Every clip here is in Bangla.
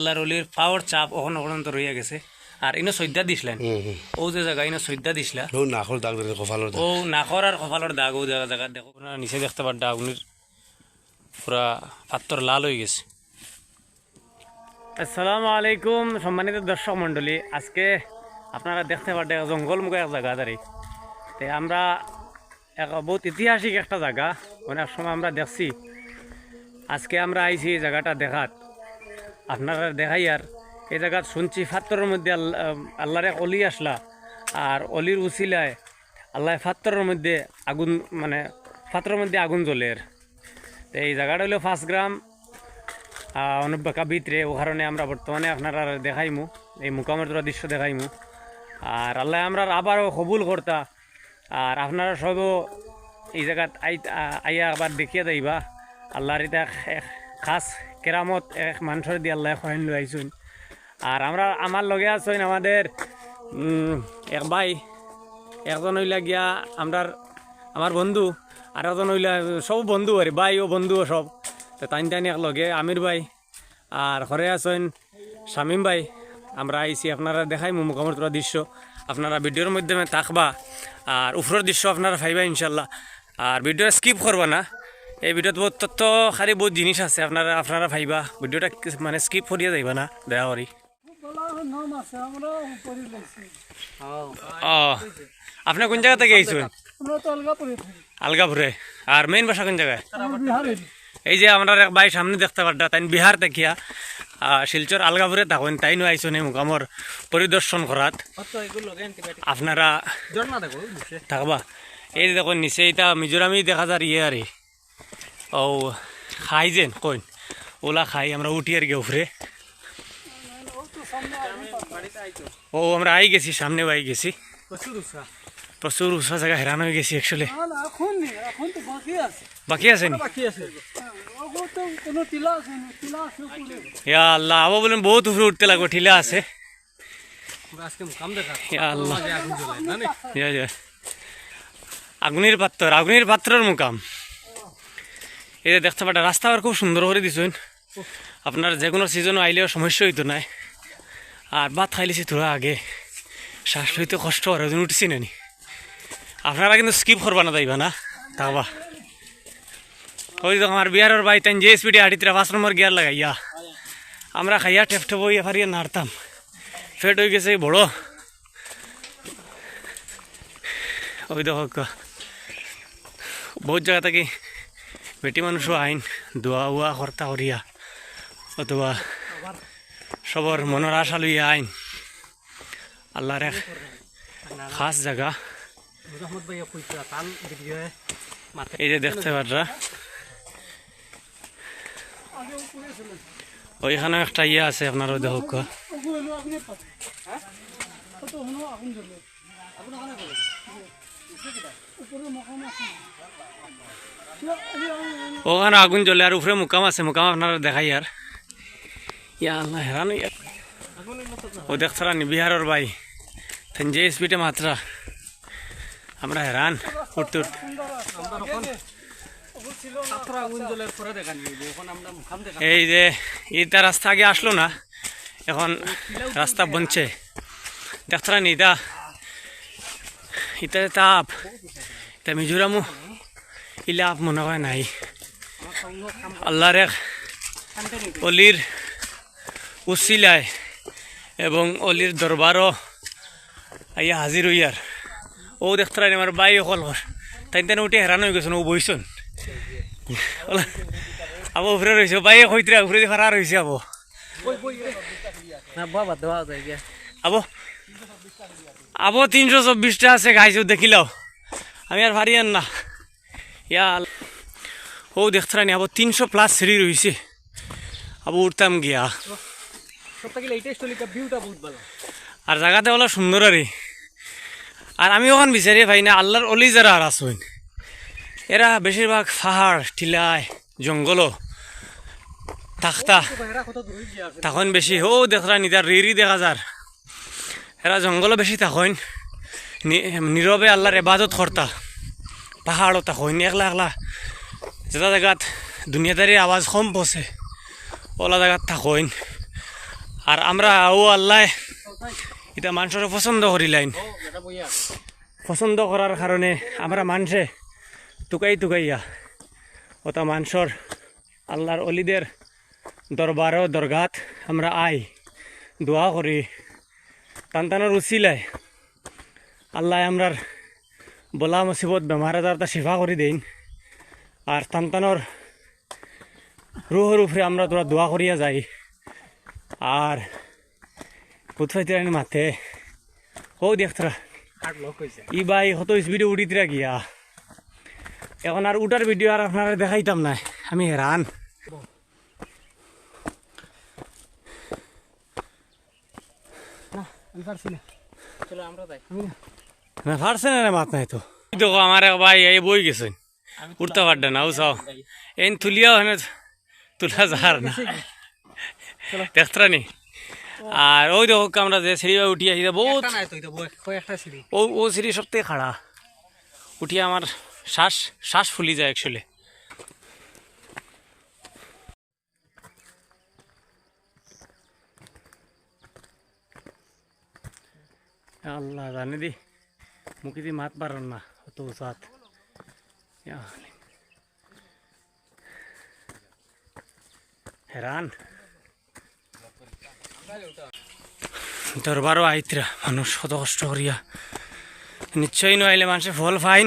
আল্লাহর অলির পাওয়ার চাপ ওখানে পর্যন্ত রইয়া গেছে। আর ইনো সৈদ্যা দিছিলেন। ও যে জায়গা ইনো সৈদ্যা দিছিলা। ও নাকল দাগ ধরে কপালের ও নাকর আর কপালের দাগ ও জায়গা জায়গা দেখো আপনারা নিচে দেখতে পার আগুনের পুরা পাত্তর লাল হয়ে গেছে। আসসালামু আলাইকুম সম্মানিত দর্শক মণ্ডলী। আজকে আপনারা দেখতে পারেন জঙ্গল মুখে এক জায়গা দাঁড়ি তে আমরা এক বহুত ঐতিহাসিক একটা জায়গা অনেক সময় আমরা দেখছি। আজকে আমরা আইছি এই জায়গাটা দেখাত। আপনারা দেখাই আর এই জায়গাত শুনছি ফাত্তরের মধ্যে আল্লাহ আল্লাহর এক অলি আসলা আর অলির উচিলায় আল্লাহ ফাত্তরের মধ্যে আগুন মানে ফাত্তরের মধ্যে আগুন জ্বলের তো এই জায়গাটা হলো ফার্স্ট গ্রাম। অনুবাকা ভিতরে, ও কারণে আমরা বর্তমানে আপনারা দেখাইমু, এই মুকামের তোরা দৃশ্য দেখাইমু। আর আল্লাহ আমরা আবারও কবুল করতা। আর আপনারা সবও এই জায়গাত আই আইয়া আবার দেখিয়া যাইবা। আল্লাহর এটা খাস কেরামত এক মানুষের দিয়ে আল্লাহ খয়েন লৈ আইসুন আর আমরা আমার লগে আছেন আমাদের এক ভাই, একজন হইলা গিয়া আমরার আমার বন্ধু আর একজন হইলা সব বন্ধু আর ভাই ও বন্ধু সব। তো তাইন তাইন এক লগে আমির ভাই আর ঘরে আছেন শামিম ভাই। আমরা আইছি আপনারা দেখাই মুখামর তোরা দৃশ্য। আপনারা ভিডিওর মাধ্যমে থাকবা, আর উপরের দৃশ্য আপনারা পাইবা ইনশাল্লাহ আর ভিডিও স্কিপ করবা না। এই ভিডিওত বহুত তথ্য খালি বহুত জিনিস আছে আপনারা আপনারা পাইবা ভিডিওটা মানে স্কিপ করিয়া যাইবা না দয়া করি আপনি কোন জায়গা থেকে আইসুন আলগাপুরে আর মেইন বাসা কোন জায়গায় এই যে আমরা এক ভাই সামনে দেখতে পারটা তাই বিহার দেখিয়া। শিলচর আলগাপুরে থাকুন তাই নো আইসুন এই মুকামর পরিদর্শন করাত আপনারা থাকবা। এই দেখুন নিচে এটা মিজোরামি দেখা যার ইয়ে আরে ও খাই যেন কইন ওলা খাই, আমরা উঠি আর গিয়ে উপরে ও, আমরা আই গেছি সামনে আই গেছি। প্রচুর উঁচা জায়গা হেরান হয়ে গেছি অ্যাকচুয়ালি বাকি আছে নি? আল্লাহ আবার বলেন বহুত উপরে উঠতে লাগবে, ঠিলা আছে। আগুনের পাত্র আগুনের পাত্রের মুকাম। এই যে দেখতে পাটা রাস্তা আর খুব সুন্দর করে দিছেন। আপনার যে কোনো সিজনও আইলেও সমস্যা হইতো নাই। আর ভাত খাইলেছি তোরা আগে। শ্বাস হইতে কষ্ট আর ওজন উঠছি নানি আপনারা কিন্তু স্কিপ করবা না তাইবা না। থাকবা ওই তো আমার বিহারের বাই তাই যে স্পিডে হাঁটিতে পাঁচ নম্বর গিয়ার লাগাইয়া। আমরা খাইয়া টেপটে বইয়া ফারিয়া নাড়তাম। ফেট হয়ে গেছে বড়। ওই দেখো বহুত জায়গা থেকে বেটি মানুষও আইন দোয়া উয়া কর্তা করিয়া অথবা সবর মনের আশা লইয়া আইন। আল্লাহর এক খাস জায়গা এই যে দেখতে পাররা ওইখানে একটা ইয়ে আছে আপনার ওই দেখো। ক। ওখানে আগুন জ্বলে আর উপরে মুকাম আছে, মুকাম আপনারা দেখাই আর। ইয়া আল্লাহ, হেরান ও দেখছরা নি বিহারের ভাই। যে স্পিডে মাত্রা। আমরা হেরান, উঠতে উঠতে। এই যে এইটা রাস্তা আগে আসলো না, এখন রাস্তা বনছে। দেখছরা নি ইটা ইটা তাপ। এটা মিজোরামও। ইলা আপ মনে হয় নাই। আল্লাহর এক অলির উচিলায় এবং অলির দরবারও আইয়া হাজির হইয়ার। ও দেখতে আমার বাই অকল তাই তেনে উঠে হেরান হয়ে গেছেন ও বইছন আবো উপরে রয়েছে বাইয়ে হইতে উপরে দিয়ে ফারার হয়েছে আবো। আবো আবো তিনশো চব্বিশটা আছে গাইছো দেখিলাও। আমি আর ভারি আর না। ইয়া ও দেখতে রানি আবো তিনশো প্লাস সিঁড়ি রয়েছে আবো উঠতাম গিয়া। আর জায়গাতে হলো সুন্দর আরে আর আমি ওখান বিচারি ভাই না আল্লাহর অলি যারা আর আসুন এরা বেশিরভাগ পাহাড় টিলায় জঙ্গল থাকতা তখন বেশি ও দেখরা নিতার রিরি দেখা যার এরা জঙ্গল বেশি তখন নীরবে আল্লাহর এবাদত করতা পাহাড়ও তখন একলা একলা যেটা জায়গাত দুনিয়াদারি আওয়াজ কম পছে ওলা জায়গাত থাকইন আর আমরা ও আল্লাহ এটা মানুষের পছন্দ করিলাইন পছন্দ করার কারণে আমরা মানুষে টুকাই টুকাইয়া ওটা মানুষের আল্লাহর অলিদের দরবার দরগাত আমরা আই। দোয়া করি। টানটানোর উচিলায় আল্লাহ আমরার বলা মুসিবত বেমার আজার তা শিফা করে দিন। আর টানটানোর রুহর উপরে আমরা তোরা দোয়া করিয়া যাই আর পুতফাইতে মাথে ও দেখতরা ই বাই কত স্পিডে উঠিতরা গিয়া। এখন আর উঠার ভিডিও আর আপনারা দেখাইতাম না আমি হেরান না পারছে না রে মাত নাই তো দেখো আমার এক ভাই এই বই গেছেন উঠতে পারবে না ও চাও এই তুলিয়াও হেনে তুলা যার না দেখতরা নি আর ওই দেখো আমরা যে সিঁড়ি উঠি আসি বহুত ও ও সিঁড়ি সবথেকে খাড়া উঠিয়ে আমার শ্বাস শ্বাস ফুলি যায় অ্যাকচুয়ালি আল্লাহ জানে দি মুখে দি মাত পারন না অত উচাত হেরান দরবারও আইতরা মানুষ কত কষ্ট করিয়া নিশ্চয়ই নইলে মানুষে ফল ফাইন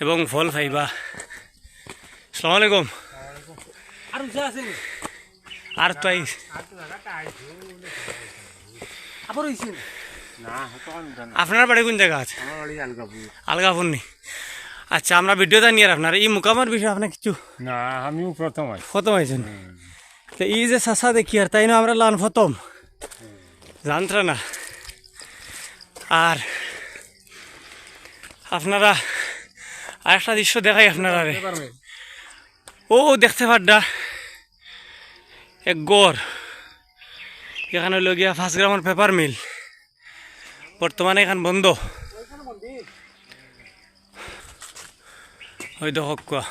এবং ফল ফাইবা সালাম আলাইকুম আর তো আই আপনার বাড়ি কোন জায়গা আছে? আলগাপুর নি আচ্ছা আমরা ভিডিওটা নিয়ে আপনার এই মোকামার বিষয়ে আপনার কিছু না আমিও প্রথম হয়েছেন তো এই যে চাষা দেখি আর তাই না আমরা লান খতম জানত্রা না আর আপনারা আরেকটা দৃশ্য দেখাই আপনারা রে। ও দেখতে পাড্ডা এক গড়। এখানে হলো গিয়া পাঁচ গ্রামের পেপার মিল বর্তমানে এখান বন্ধ। ওই দেখো কোয়া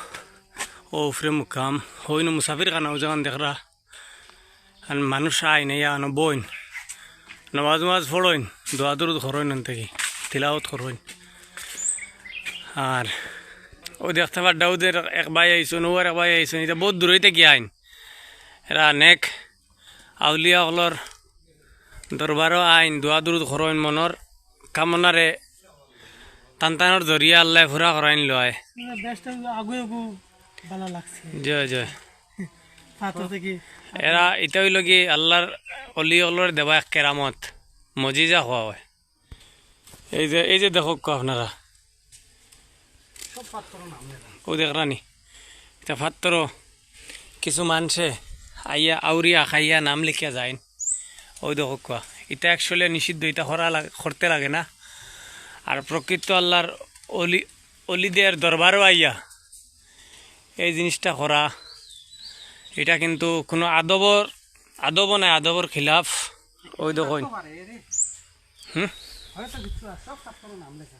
ও উফরে মুকাম। হই না মুসাফির খানা ওজান দেখরা। আর মানুষ আই নাই আনো বইন। নামাজ মাজ ফড়ইন দোয়া দরুদ খরইন থেকে তিলাওত খরইন আর ও দেখতে পার দাউদের এক ভাই আইসুন ও এক ভাই আইসুন এটা বহুত দূরইতে গিয়ে আইন। এরা নেক আউলিয়া হলর দরবারও আইন দোয়া দরুদ খরইন মনর কামনারে টানটানোর জরিয়া আল্লাহ ফুরা করাইন লয়। জয় জয়। পাথর থেকে এরা এটা হইল কি আল্লাহর অলি অল্লর দেবা এক কেরামত মজিজা হওয়া হয়। এই যে এই যে দেখো আপনারা। ও দেখরানি এটা ফাত্তর কিছু মানুষে আইয়া আউরিয়া খাইয়া নাম লিখিয়া যায় ওই দেখো কোয়া এটা অ্যাকচুয়ালি নিষিদ্ধ এটা লাগে করতে লাগে না। আর প্রকৃত আল্লাহর অলি অলিদের দরবারও আইয়া এই জিনিসটা করা এটা কিন্তু কোনো আদবর আদব নাই আদবর খিলাফ। ওই দেখো হুম? হয়তো কিছু আছে, সব পাথর নাম লেখা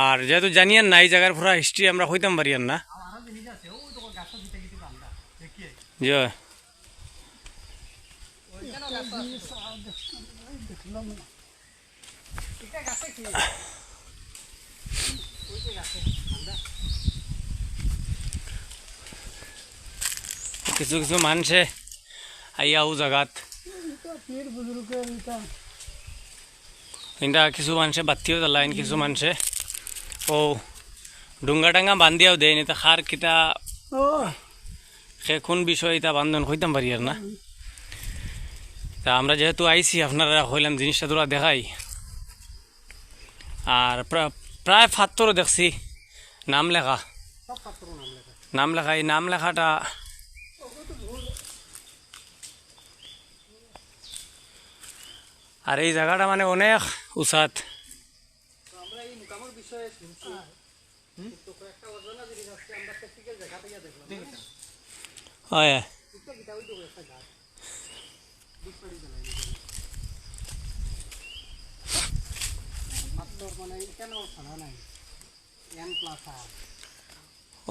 আর যেহেতু জানিয়েন না। এই জায়গার পুরা হিস্ট্রি আমরা হইতাম পারিয়ান না আর আরও জিনিস আছে ওই তো গাছটা দিতে কিছু বান্ধা দেখিয়ে জয় এটা গাছে কি কিছু কিছু মানুষে আইয়া ও জাগাত। এটা কিছু মানুষে বাতিও জ্বালাইন কিছু মানুষে। ও ডুঙ্গা টাঙ্গা বান্ধিয়াও দেয় খার ও। সে কোন বিষয় এটা বান্ধন হইতাম পারি আর না? তা আমরা যেহেতু আইছি আপনারা হইলাম জিনিসটা তোরা দেখাই। আর প্রা- প্রায় ফাত্তরও দেখছি নাম লেখা। নাম লেখা, এই নাম লেখাটা আর এই জায়গাটা মানে অনেক উঁচাত। হয়।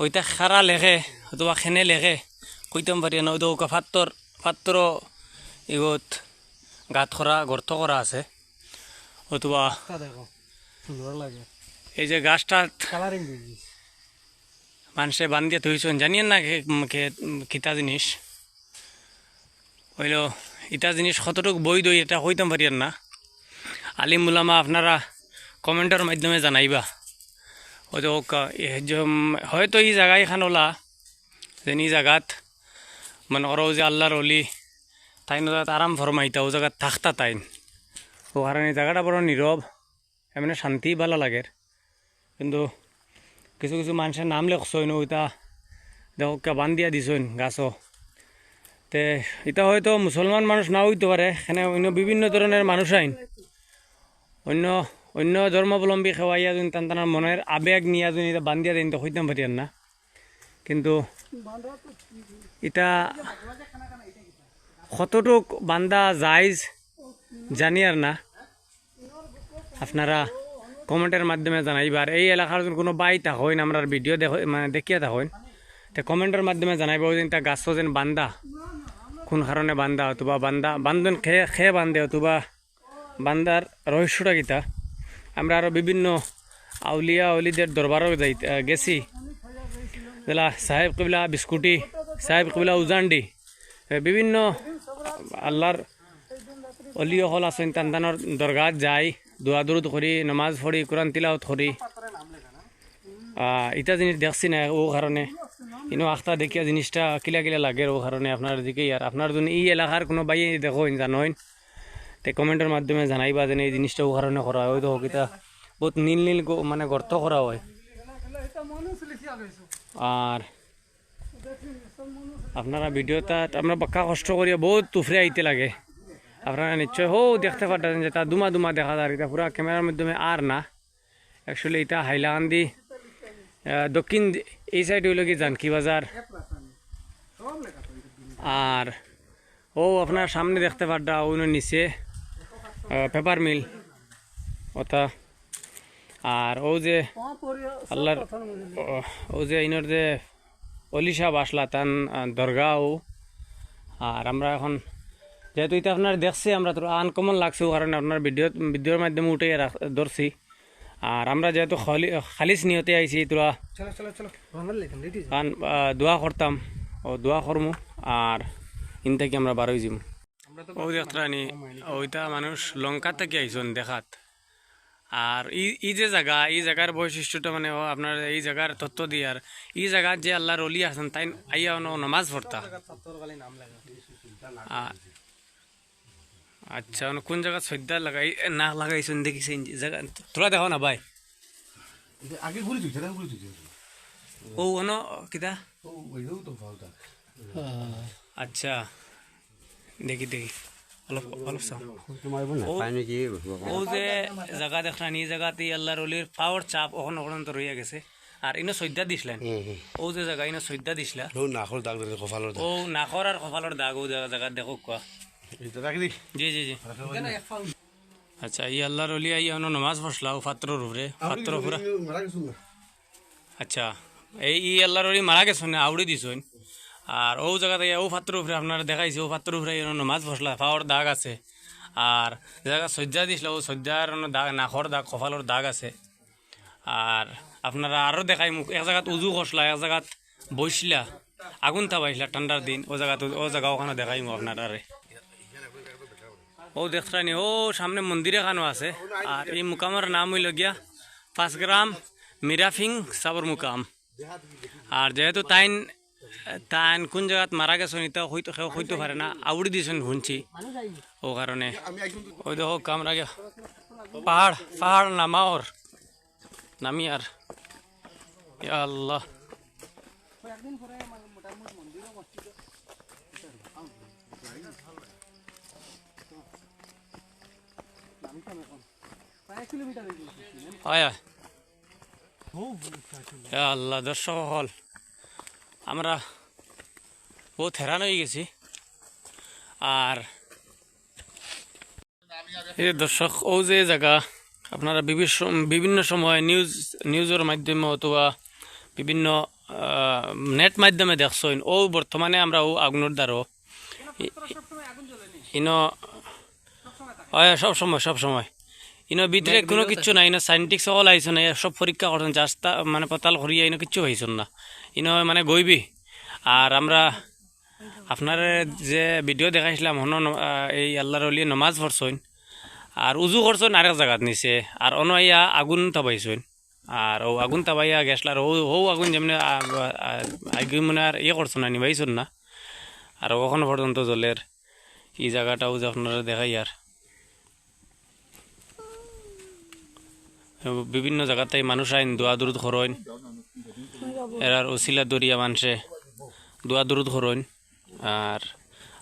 ওইটা খারা লেখে অথবা খেনে লেখে কইতাম পারি না ওইটা ওকা ফাত্তর ফাত্তর ইগত গাত করা গর্ত করা আছে। অথবা এই যে গাছটা মানুষে বান্ধিয়ে থইছেন জানিয়েন না কিতা জিনিস। হইল, ইটা জিনিস কতটুকু দই এটা হইতাম পারিয়ার না। আলিম মুলামা আপনারা কমেন্টের মাধ্যমে জানাইবা। হয়তো হয়তো এই জায়গা এখান ওলা, যেন এই জায়গাত, মনে করো যে আল্লাহর অলি তাই জায়গাত আরাম ফরমাইতা, ও জায়গাত থাকতা তাইন ও কারণে জায়গাটা বড় নীরব, এমনি শান্তি ভালো লাগে। কিন্তু কিছু কিছু মানুষের নাম লেখছইন ওইটা দেখো বান দিয়া দিছইন গাছও। তে এটা হয়তো মুসলমান মানুষ না হইতে পারে, এখানে অন্য বিভিন্ন ধরনের মানুষ আইন। অন্য অন্য ধর্মাবলম্বী খেওয়াইয়া যদি তান তার মনের আবেগ নিয়ে যদি এটা বান্ধিয়া দেন, তো হইতাম পারিয়ান না। কিন্তু এটা কতটুক বান্দা যাইজ জানি আর না, আপনারা কমেন্টের মাধ্যমে জানাইবার এই এলাকার যদি কোনো বাই থাকেন আমরা ভিডিও দেখ মানে দেখিয়া থাকেন তে কমেন্টের মাধ্যমে জানাইব যে তা গাছ যেন বান্দা কোন কারণে বান্দা অথবা বান্দা বান্ধন খেয়ে খেয়ে বান্ধে অথবা বান্দার রহস্যটা কিতা? আমরা আরও বিভিন্ন আউলিয়া আউলিদের দরবারও যাই গেছি। যেলা সাহেব কবিলা বিস্কুটি, সাহেব কবিলা উজান্ডি বিভিন্ন আল্লাহর অলি হল আছেন তান্তানোর দরগাত যাই, দোয়া দরুদ করি, নমাজ পড়ি, কোরআন তিলাওত করি। ইটা জিনিস দেখছি না, ও কারণে। ইনো আখতা দেখিয়া জিনিসটা কিলা কিলা লাগে ও কারণে আপনার দিকে আর আপনার যদি এই এলাকার কোনো বাই দেখোন জানোইন। তে কমেন্টের মাধ্যমে জানাইবা যেন এই জিনিসটা ও কারণে করা হয়। তো কিতা বহুত নীল নীল মানে গর্ত করা হয়। আর আপনারা ভিডিওটা আমরা পাক্কা কষ্ট করিয়া বহুত তুফরে আইতে লাগে। আপনারা নিশ্চয়, হো, দেখতে পারতেন যে তা দুমা দুমা দেখা যায়। এটা পুরা ক্যামেরার মাধ্যমে আর না। অ্যাকচুয়ালি এটা হাইলাকান্দি দক্ষিণ এই সাইড হইল কি জানকি বাজার। আর, ও আপনার সামনে দেখতে পারটা ওই নিচে পেপার মিল ওটা। আর ও যে আল্লাহর, ও- যে ইনোর যে অলিশা বাসলা, তান দরগা ও। আর আমরা এখন, যেহেতু এটা আপনার দেখছি, আমরা তো আনকমন লাগছে কারণে আপনার ভিডিও, ভিডিওর মাধ্যমে উঠে ধরছি। আর আমরা যেহেতু খালি খালিস নিয়তে আইছি তোরা দোয়া করতাম ও দোয়া করমু আর ইন থেকে আমরা বারোই যাম আমরা তো ও দেখতানি ওইটা মানুষ লঙ্কা থেকে আইসন দেখাত। আর ই ই যে জায়গা এই জায়গার বৈশিষ্ট্যটা মানে ও আপনার এই জায়গার তত্ত্ব দিয়ে আর এই জায়গার যে আল্লাহর অলি আছেন তাই আইয়া নামাজ পড়তা ছাত্রকালীন নাম লেখা আ- আচ্ছা কোন জায়গা শ্রদ্ধা লাগাই না লাগাইছেন দেখিছেন জায়গা তোরা দেখো না ভাই আগে ঘুরে তুই সেটা ঘুরে তুই ও অন কিতা? ও তো ভালটা আচ্ছা দেখি দেখি। অলপ অলপ চাও। না ও- যে জায়গা দেখলেন এই জায়গাতে আল্লাহর অলির পাওয়ার চাপ ওখানে ওখানে তো রইয়া গেছে আর ইনো শ্রদ্ধা দিছিলেন। ও যে জায়গা ইনো শ্রদ্ধা দিছিলা। ও নাখল দাগ ও নাকর আর কপালের দাগ ও জায়গা দেখো কোয়া জি জি জি। আচ্ছা ই আল্লাহর অলি আই অন নামাজ পড়লা ও পাত্রর উপরে পাত্র পুরা। আচ্ছা এই ই আল্লাহর অলি মারা গেছেন আউড়ি দিছেন। আর ও জায়গাতে ও পাত্র উপরে আপনারা দেখাইছে ও পাত্র উপরে ইনো নামাজ পড়লা পাওয়ার দাগ আছে। আর জায়গা সজ্জা দিছিল ও সজ্জার অন্য দাগ নাকর দাগ কপালের দাগ আছে। আর আপনারা আরও দেখাই মুখ এক জায়গাত উজু করছিলা এক জায়গাত বইছিলা আগুন তাবাইছিলা ঠান্ডার দিন ও জায়গাত ও জায়গা ওখানে দেখাই মু আপনার ও দেখছানি ও সামনে মন্দিরে খানো আছে। আর এই মুকামের নাম হইল গিয়া পাঁচ গ্রাম মিরাফিং সাবর মুকাম। আর যেহেতু তাইন তাইন কোন জায়গাত মারা গেছেন, এটা হইতে কেউ হইতে পারে না। আউড়ি দিয়েছেন শুনছি। ও কারণে। ওই দেখো কামরা গিয়া। পাহাড় পাহাড় নামাওর। নামি আর আল্লাহ একদিন পরে মানে মোটামুটি মন্দিরও মসজিদও নামিতাম এখন প্রায় এক কিলোমিটার হয়ে আল্লাহ দর্শক হল আমরা বহুত হেরান হয়ে গেছি। আর এই দর্শক ও যে জায়গা আপনারা বিভিন্ন বিভিন্ন সময় নিউজ নিউজের মাধ্যমে অথবা বিভিন্ন নেট মাধ্যমে দেখছেন ও বর্তমানে আমরা ও আগুনের দ্বারও ইনো হয় সব সময় সব সময়। ইনো ভিতরে কোনো কিচ্ছু নাই ইনো সাইন্টিক সকল আইসন না সব পরীক্ষা করছেন জাস্তা মানে পতাল করিয়া ইনো কিচ্ছু হয়েছেন না। ইনো মানে গইবি। আর আমরা আপনার যে ভিডিও দেখাইছিলাম হন এই আল্লাহর অলিয়ে নমাজ পড়ছেন আর উজু করছেন আরেক জায়গাত নিছে আর অন ইয়া আগুন তাবাইছেন আর ও আগুন তাবাইয়া গেছলার ও ও আগুন যেমনি আগুন মানে আর ইয়ে করছেন না নিবাইছেন না। আর ওখানে পর্যন্ত জলের এই জায়গাটাও যে আপনারা দেখাই আর বিভিন্ন জায়গাতেই মানুষ আইন, দোয়া দূরত খরইন এরার ওসিলা দরিয়া মানুষে দোয়া দূরত খরইন আর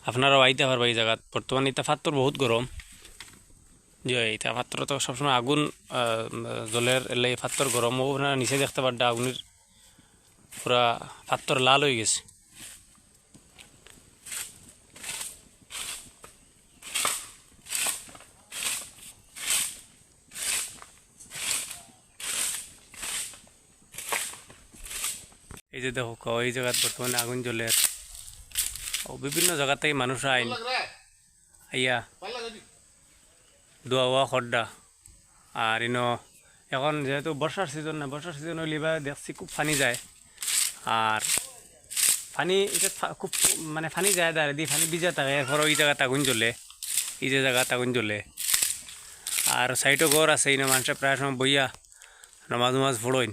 আপনারাও আইতে পারবা এই জায়গাত বর্তমানে ফাত্তর বহুত গরম। যে এটা ফাত্তর তো সবসময় আগুন জলের এলে ফাত্তর গরম। ও নিচে দেখতে পারটা আগুনের পুরা ফাত্তর লাল হয়ে গেছে। এই যে দেখো ক, এই জায়গাত বর্তমানে আগুন জ্বলে ও বিভিন্ন জায়গা থেকে মানুষ আইন আইয়া দোয়া ওয়া খড্ডা আর ইনো এখন যেহেতু বর্ষার সিজন না বর্ষার সিজন হইলে বা দেখছি খুব ফানি যায়। আর ফানি এটা খুব মানে ফানি যায় দাঁড়িয়ে দিয়ে ফানি ভিজা থাকে। এরপর ওই জায়গাতে আগুন জ্বলে। এই যে জায়গাতে আগুন জ্বলে। আর সাইডও ঘর আছে ইনো মানুষের প্রায় সময় বইয়া নমাজ নমাজ ফোড়ইন